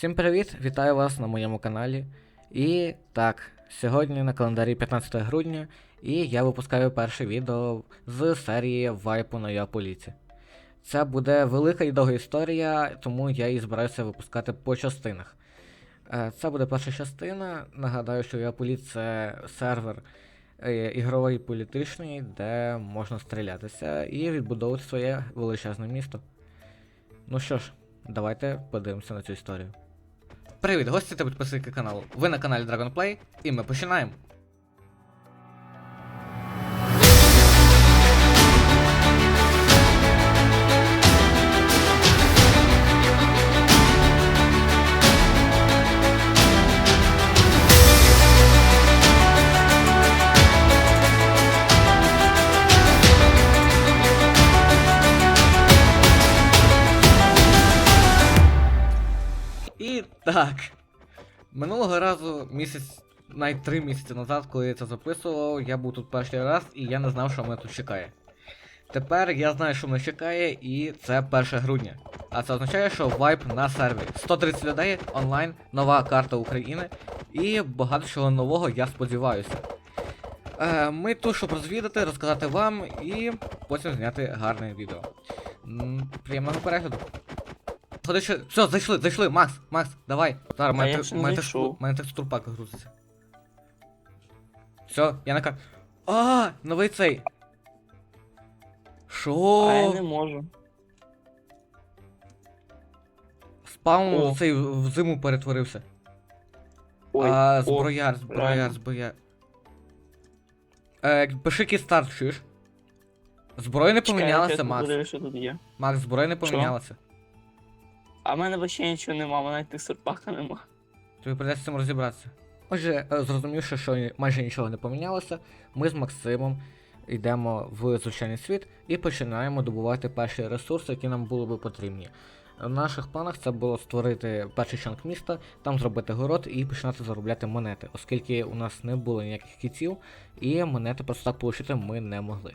Всім привіт! Вітаю вас на моєму каналі. І так, сьогодні на календарі 15 грудня, і я випускаю перше відео з серії Вайпу на Яполіці. Це буде велика і довга історія, тому я її збираюся випускати по частинах. Е, Це буде перша частина. Нагадаю, що Яполіт це сервер е, ігровий політичний, де можна стрілятися і відбудовувати своє величезне місто. Ну що ж, давайте подивимося на цю історію. Привіт, гості та підписники каналу. Ви на каналі Dragonplay, і ми починаємо. Так. Минулого разу, місяць, навіть три місяці назад, коли я це записував, я був тут перший раз і я не знав, що мене тут чекає. Тепер я знаю, що мене чекає, і це 1 грудня. А це означає, що вайп на сервері. 130 людей онлайн, нова карта України і багато чого нового, я сподіваюся. Е, ми тут, щоб розвідати, розказати вам і потім зняти гарне відео. Приємного перегляду. Ходи ще. Все, зайшли, зайшли, Макс, Макс, давай. Зараз, мене я тек- ще не мене зайшов. текстур- мене текстурпак грузиться. Все, я на кар... А, новий цей. Шо? А я не можу. Спаун О. цей в зиму перетворився. Ой, а, о, зброяр, зброяр, реально. зброяр. Е, пиши кістарт, чуєш? Зброя не чекай, помінялася, я Макс. подивлюсь, що тут є. Макс, зброя не помінялася. А в мене вообще нічого нема, в мене навіть текстурпака нема. Тобі придеться з цим розібратися. Отже, е, зрозумівши, що майже нічого не помінялося, ми з Максимом йдемо в звичайний світ і починаємо добувати перші ресурси, які нам були би потрібні. В наших планах це було створити перший чанк міста, там зробити город і починати заробляти монети, оскільки у нас не було ніяких кітів, і монети просто так отримати ми не могли.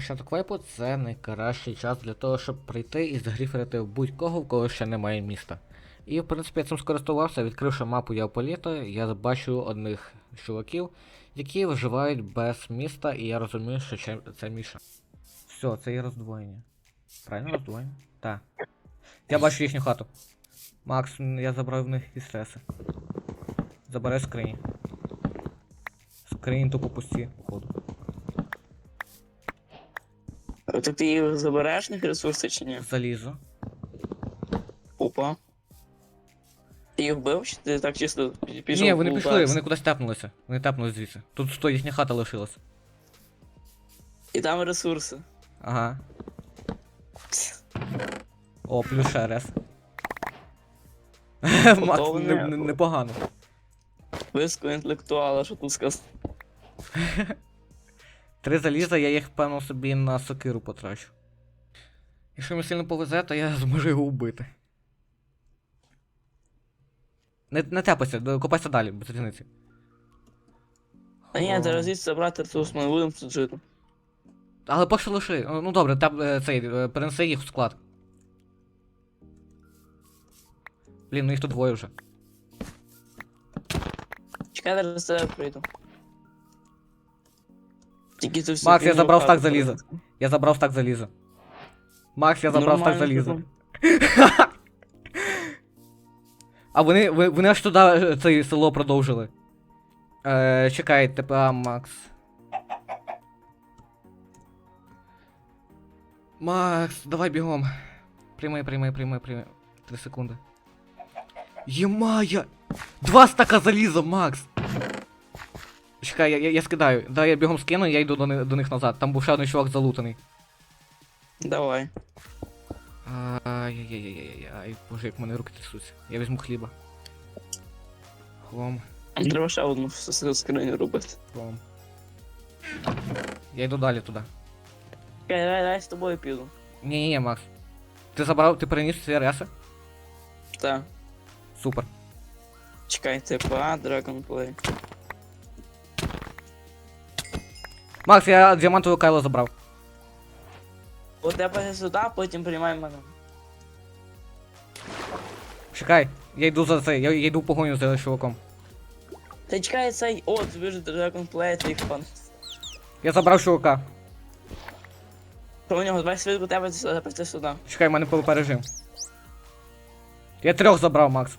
Початок вайпу це найкращий час для того, щоб прийти і загріферити будь-кого, в кого ще немає міста. І в принципі я цим скористувався, відкривши мапу Яополіта, я бачу одних чуваків, які виживають без міста, і я розумію, що це Міша. Все, це є роздвоєння. Правильно роздвоєння? Так. Я бачу їхню хату. Макс, я забрав в них і стреси. Забирай скрині. Скрині тупо пусті, походу. А То ти їх забереш на ресурси чи ні? Залізо. Опа. Ти їх вбив, чи ти так чисто пі- пішов? Ні, вони пішли, вони кудись тепнулися. Вони тепнулись звідси. Тут сто їхня хата лишилась. І там ресурси. Ага. О, плюс ще раз. Не- непогано. Виско інтелектуала, що тут сказати. Три заліза, я їх, певно, собі на сокиру потрачу. Якщо мені сильно повезе, то я зможу його вбити. Не, не тепайся, копайся далі, без різниці. Та ні, зараз звідси забрати ресурс, ми будемо тут жити. Але поки лиши. Ну ну, добре, теп, е, цей, е, перенеси їх в склад. Блін, ну їх тут двоє вже. Чекай, зараз прийду. Тільки тут всі Макс, я забрав стак заліза. Я забрав стак заліза. Макс, я забрав стак заліза. А вони, ви- вони аж туди е, це село продовжили. Е, чекай, ТПА Макс. Макс, давай бігом. Приймай, приймай, приймай, приймай. Три секунди. Ємая! Два стака заліза, Макс! Чекай, я, я, я скидаю. Да, я бігом скину, я йду до, ни- до них назад. Там був ще один чувак залутаний. Давай. Ай-яй-яй-яй-яй, боже, як мене руки трясуться. Я візьму хліба. Хлом, Треба ще одну скриню робити. хлом. Я йду далі туди. Чекай, давай, давай з тобою піду. Ні, ні, ні, Макс. Ти забрав, ти переніс всі реси? Так. Супер. Чекай, ТПА, Dragonplay. Макс, я діамантову кайло забрав. У тебе сюди, потім приймай мене. Чекай, я йду за це, я, я йду в погоню за чуваком. Та чекай цей. О, тобі ж Dragonplay, цей фан. Я забрав чувака. Про у нього давай свідку тебе запусти сюди. Чекай, в мене ПВП режим. Я трьох забрав, Макс.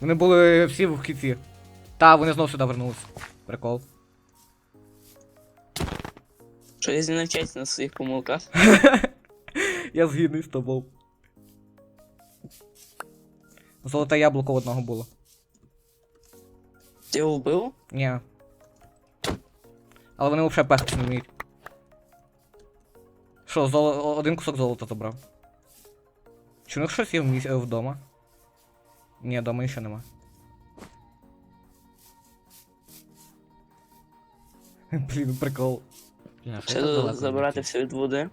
Вони були всі в кіці. Та, вони знов сюди вернулись. Прикол. Що я не вчаться на своїх помилках. Я згідний з тобою. Золоте яблуко в одного було. Ти його вбив? Ні. Але вони взагалі пехати не вміють. Що, золо... один кусок золота забрав. Чи у них щось є в міс... вдома? Ні, вдома ще нема. Блін, прикол. Блін, а що Ще я так тут далеко забирати відлетів? все від води.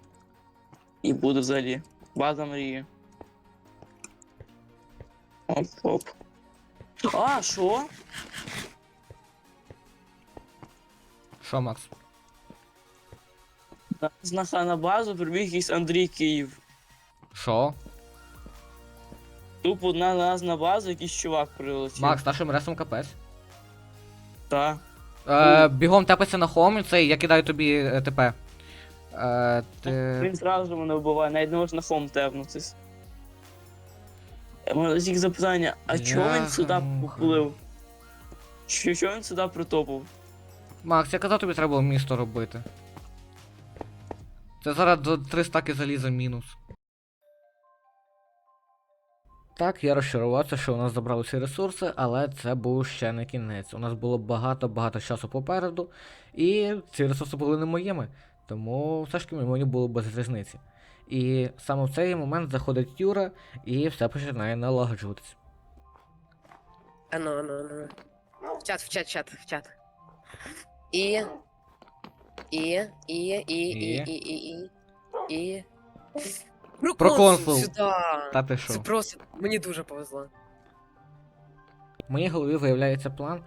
І буде взагалі. База мрії. Оп, оп. А, що? Що, Макс? Знаха на базу прибіг якийсь Андрій Київ. Що? Тупо на нас на базу якийсь чувак прилетів. Макс, нашим ресом капець. Та. Е, бігом тепайся на хом і цей, я кидаю тобі е, ТП. Е, ти... Він зразу мене вбиває, навіть не можна на фом тепнутись. Е, Мене тільки запитання, а чого він сюди Бляха-муха. поплив? Що, що він сюди притопав? Макс, я казав тобі треба було місто робити. Це зараз до 3 стаки заліза мінус. Так, я розчарувався, що у нас забрали всі ресурси, але це був ще не кінець. У нас було багато-багато часу попереду, і ці ресурси були не моїми. Тому все ж таки мені було без різниці. І саме в цей момент заходить Юра і все починає налагоджуватись. Ану, ану, ану. В чат, в чат, в чат, в чат. І. І, і, і, і, і, і, і, і. Проконсул. Сюда. Та ти Це просто, мені дуже повезло. В моїй голові виявляється план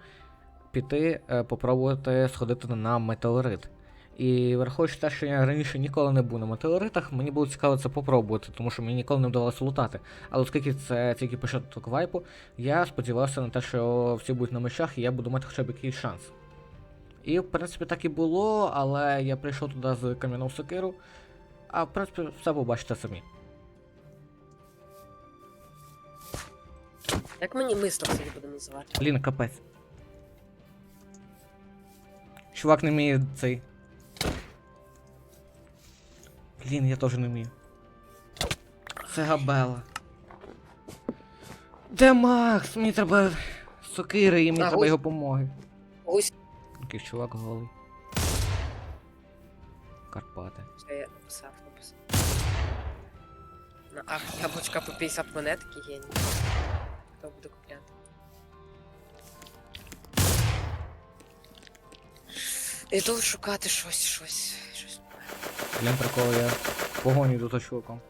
піти е, попробувати сходити на метеорит. І враховуючи те, що я раніше ніколи не був на метеоритах, мені було цікаво це попробувати, тому що мені ніколи не вдавалося лутати. Але оскільки це тільки початок вайпу, я сподівався на те, що всі будуть на мечах і я буду мати хоча б якийсь шанс. І в принципі так і було, але я прийшов туди з кам'яного сокиру, а в принципі все побачите самі. Як мені мисто собі буде називати? Блін, капець. Чувак не вміє цей. Блін, я теж не вмію. Це габела. Де Макс? Мені треба сокири і мені А, треба ось. його допомоги. Ось Якийсь чувак голий. Карпати. це я написав, написав. На ах, яблучка по 50 монет, які Хто буде купляти? Іду шукати щось, щось, щось. Блін, прикол, я в погоні до того чуваком.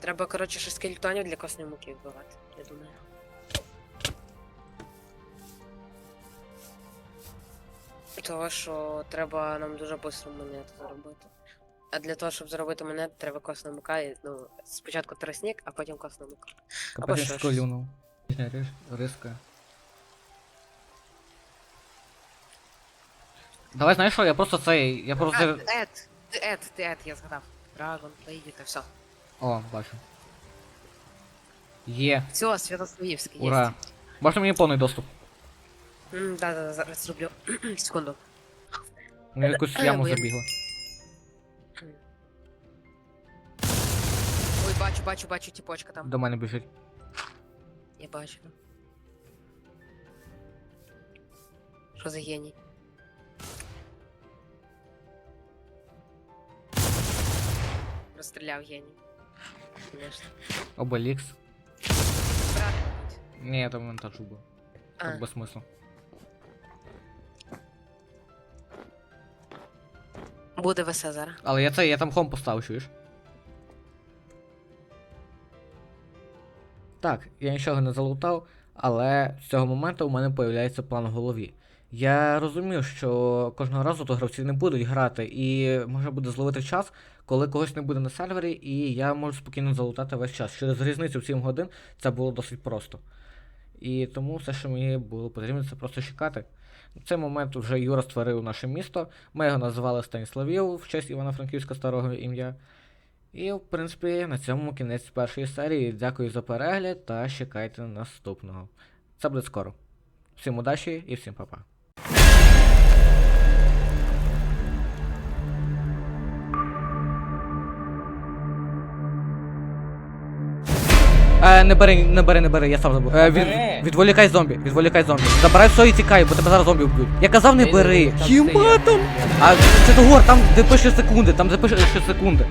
Треба, коротше, ще скелетонів для косної муки вбивати, я думаю. Того, що треба нам дуже швидко монету заробити. А для того, щоб заробити монету, треба косна мука, і, ну, спочатку тростник, а потім косна мука. Або Капець що ж. Риска. Давай знаєш що, я просто цей. Я А, просто. Ед, Ед, Ед, я згадав. Драгон, плей, та все. О, бачу. Є. Все, Святославівський є. Ура. Можна мені повний доступ? М, Да, да, да, зараз зроблю. Секунду. Ну, в якусь яму забігла. Бачу, бачу, бачу, тіпочка там. До мене біжить. Я бачу. Що за геній? Розстріляв геній. Конечно. Обелікс. Брат. Ні, там монтаж був. А, Так без смислу. буде весе зараз. Але я це, я там хом поставив, чуєш? Так, я нічого не залутав, але з цього моменту у мене появляється план в голові. Я розумів, що кожного разу то гравці не будуть грати, і можна буде зловити час, коли когось не буде на сервері, і я можу спокійно залутати весь час. Через різницю в 7 годин це було досить просто. І тому все, що мені було потрібно, це просто чекати. В цей момент вже Юра створив наше місто. Ми його називали Станіславів в честь Івано-Франківська старого ім'я. І, в принципі, на цьому кінець першої серії. Дякую за перегляд та чекайте наступного. Це буде скоро. Всім удачі і всім па-па. Е, не бери, не бери, не бери, я сам забув. Е, від, Бери. відволікай зомбі, відволікай зомбі. Забирай все і тікай, бо тебе зараз зомбі вб'ють. Я казав не бери. Хіма там? А це того, там де пише секунди, там де пише секунди.